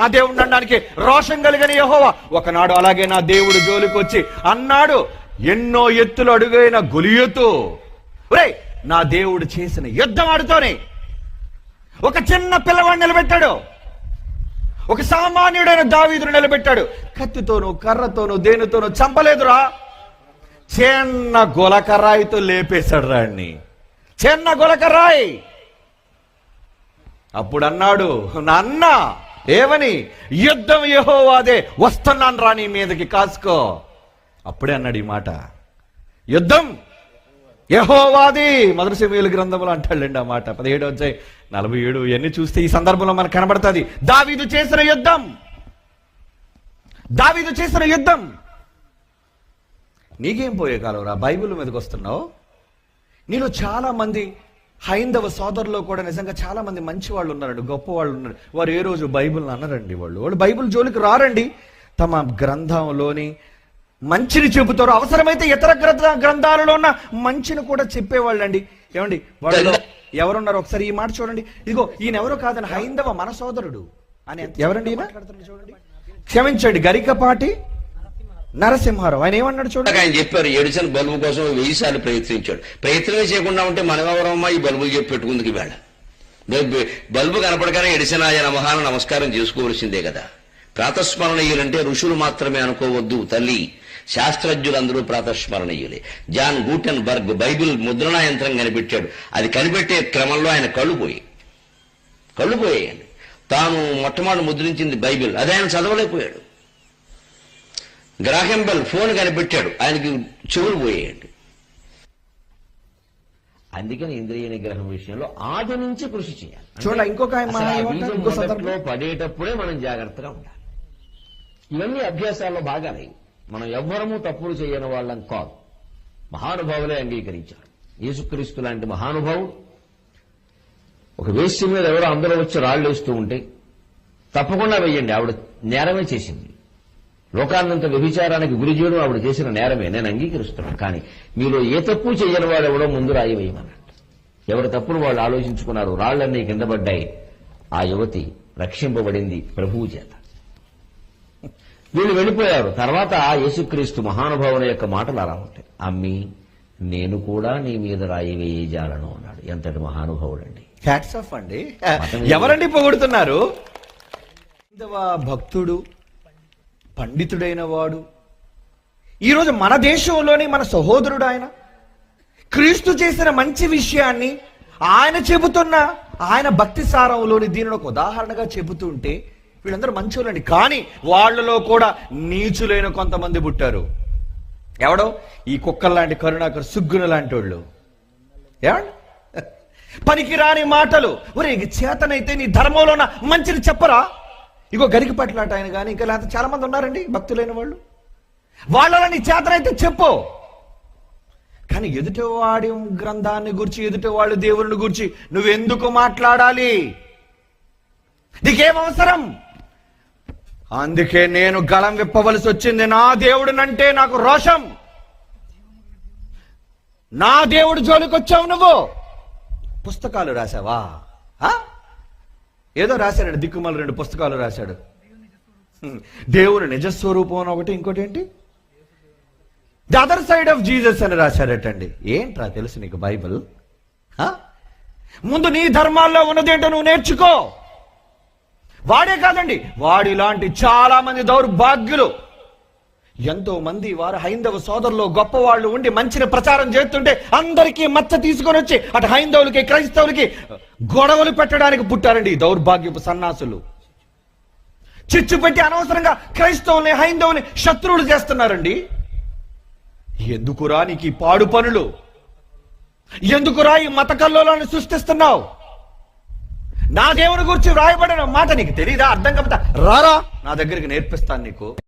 నా దేవుడు అనడానికి రోషం కలిగిన యహోవా. ఒకనాడు అలాగే నా దేవుడు జోలికి వచ్చి అన్నాడు ఎన్నో ఎత్తులు అడుగైన గొలియతు ఒరేయ్ నా దేవుడు చేసిన యుద్ధం ఆడుతోనే ఒక చిన్న పిల్లవాడు నిలబెట్టాడు. ఒక సామాన్యుడైన దావీదును నిలబెట్టాడు. కత్తితోనూ కర్రతోనూ దేనితోనూ చంపలేదురా. చిన్న గొలకరాయితో లేపేశాడు రాణ్ణి. చిన్న గొలకరాయి. అప్పుడు అన్నాడు నాన్న ఏమని? యుద్ధం యహోవాదే వస్తున్నాను రా నీ మీదకి కాసుకో. అప్పుడే అన్నాడు ఈ మాట. యుద్ధం యహోవాది మొదటి సమయాల గ్రంథంలో అంటాడండి ఆ మాట. పదిహేడు వచ్చాయి నలభై ఏడు ఇవన్నీ చూస్తే ఈ సందర్భంలో మనకు కనబడుతుంది. దావీదు చేసిన యుద్ధం. దావీదు చేసిన యుద్ధం. నీకేం పోయే కాలవరా బైబిల్ మీదకి వస్తున్నావు? నీలో చాలా మంది హైందవ సోదరులో కూడా నిజంగా చాలా మంది మంచి వాళ్ళు ఉన్నారండి గొప్ప వాళ్ళు ఉన్నారు. వారు ఏ రోజు బైబిల్ అనరండి వాళ్ళు. వాళ్ళు బైబిల్ జోలికి రారండి. తమ గ్రంథంలోని మంచిని చెబుతారు. అవసరమైతే ఇతర గ్రంథ గ్రంథాలలో ఉన్న మంచిని కూడా చెప్పేవాళ్ళండి. ఏమండి? వాళ్ళు ఎవరున్నారు ఒకసారి ఈ మాట చూడండి. ఇదిగో ఈయన ఎవరో కాదని హైందవ మన సోదరుడు అని ఎవరండి ఈయన? చూడండి. క్షమించండి గరికపాటి నరసింహారావు ఆయన ఏమన్నాడు చూడండి ఆయన చెప్పారు ఎడిసన్ బల్బు కోసం వెయ్యి సార్లు ప్రయత్నించాడు. ప్రయత్నమే చేయకుండా ఉంటే మనమెవరమ్మా ఈ బల్బులు చెప్పి పెట్టుకుందుకు వేళ బల్బు- బల్బు కనపడగానే ఎడిసన్ ఆయన నమహాన నమస్కారం చేసుకోవలసిందే కదా. ప్రాతస్మరణీయులంటే ఋషులు మాత్రమే అనుకోవద్దు తల్లి. శాస్త్రజ్ఞులందరూ ప్రాతస్మరణీయులే. జాన్ గూటెన్ బర్గ్ బైబిల్ ముద్రణా యంత్రం కనిపెట్టాడు. అది కనిపెట్టే క్రమంలో ఆయన కళ్ళు పోయి కళ్ళు పోయాయండి తాను మొట్టమొదటి ముద్రించింది బైబిల్. అది ఆయన చదవలేకపోయాడు. గ్రాహం బెల్ ఫోన్ కనిపెట్టాడు. ఆయనకి చెవులు పోయేయండి. అందుకని ఇంద్రియ నిగ్రహం విషయంలో ఆది నుంచి కృషి చేయాలి. చూడండి, ఇంకొక. పడేటప్పుడే మనం జాగ్రత్తగా ఉండాలి. ఇవన్నీ అభ్యాసాల్లో భాగాలే మనం ఎవ్వరము తప్పులు చేయని వాళ్ళం కాదు. మహానుభావులే అంగీకరించారు. యేసుక్రీస్తు లాంటి మహానుభావుడు. ఒక వేశ్య మీద ఎవరో అందరూ వచ్చి రాళ్ళు వేస్తూ ఉంటే తప్పకుండా వెయ్యండి. ఆవిడ నేరమే చేసింది. లోకాన్నంత వ్యభిచారానికి గురి చేయడం ఆవిడ చేసిన నేరమే. నేను అంగీకరిస్తున్నాను. కానీ మీలో ఏ తప్పు చేయని వాడు ఎవడో ముందు రాయి వేయమన్నట్టు ఎవరి తప్పులు వాళ్ళు ఆలోచించుకున్నారు రాళ్ళన్నీ కింద పడ్డాయి. ఆ యువతి రక్షింపబడింది ప్రభువు చేత. వీళ్ళు వెళ్ళిపోయారు. తర్వాత యేసుక్రీస్తు మహానుభావుల యొక్క మాటలు అలా ఉంటాయి. అమ్మి నేను కూడా నీ మీద రాయి వేయజాలను అన్నాడు. ఎంతటి హ్యాట్స్ ఆఫ్ అండి. ఎవరండి పొగుడుతున్నారు? భక్తుడు. పండితుడైన వాడు. ఈరోజు మన దేశంలోని మన సహోదరుడు ఆయన క్రీస్తు చేసిన మంచి విషయాన్ని ఆయన చెబుతున్న ఆయన భక్తి సారంలోని దీనిని ఒక ఉదాహరణగా చెబుతుంటే వీళ్ళందరూ మంచోళ్ళండి. కానీ వాళ్ళలో కూడా నీచులైన కొంతమంది పుట్టారు. ఎవడో? ఈ కుక్కల లాంటి కరుణాకర్ సుగ్గున లాంటి వాళ్ళు ఏమండి? పనికిరాని మాటలు. ఒరే చేతనైతే నీ ధర్మంలో ఉన్న మంచిని చెప్పరా? ఇగో గరికి పట్లాట ఆయన కానీ ఇంకా లేకపోతే చాలా మంది ఉన్నారండి భక్తులైన వాళ్ళు. వాళ్ళలో నీ చేతనైతే చెప్పు. కానీ ఎదుటివాడి గ్రంథాన్ని గురించి ఎదుటివాడు దేవుని గురించి నువ్వెందుకు మాట్లాడాలి? నీకేం అవసరం? అందుకే నేను గళం విప్పవలసి వచ్చింది. నా దేవుడినంటే నాకు రోషం. నా దేవుడు జోలికి వచ్చావు నువ్వు. పుస్తకాలు రాసావా? ఆ? ఏదో రాశాడు దిక్కుమల రెండు పుస్తకాలు రాశాడు. దేవుని నిజస్వరూపం అని ఒకటి ఇంకోటి ఏంటి? The other side of Jesus అని రాశాడటండి. ఏంట్రా తెలుసు నీకు బైబిల్? ఆ? ముందు నీ ధర్మాల్లో ఉన్నదేంటో నువ్వు నేర్చుకో. వాడే కాదండి వాడిలాంటి చాలా మంది దౌర్భాగ్యులు. ఎంతో మంది వారు హైందవ సోదరులు గొప్పవాళ్ళు ఉండి మంచిని ప్రచారం చేస్తుంటే అందరికీ మచ్చ తీసుకొని వచ్చి అటు హైందవులకి క్రైస్తవులకి గొడవలు పెట్టడానికి పుట్టారండి ఈ దౌర్భాగ్యపు సన్నాసులు. చిచ్చు పెట్టి అనవసరంగా క్రైస్తవుల్ని హైందవుని శత్రువులు చేస్తున్నారండి. ఎందుకురా నీకు ఈ పాడు పనులు? ఎందుకురా ఈ మత కల్లోలను సృష్టిస్తున్నావు? నా దేవుని గురించి వ్రాయబడిన మాట నీకు తెలియదా అర్థం కాబట్టి రారా నా దగ్గరికి నేర్పిస్తాను నీకు.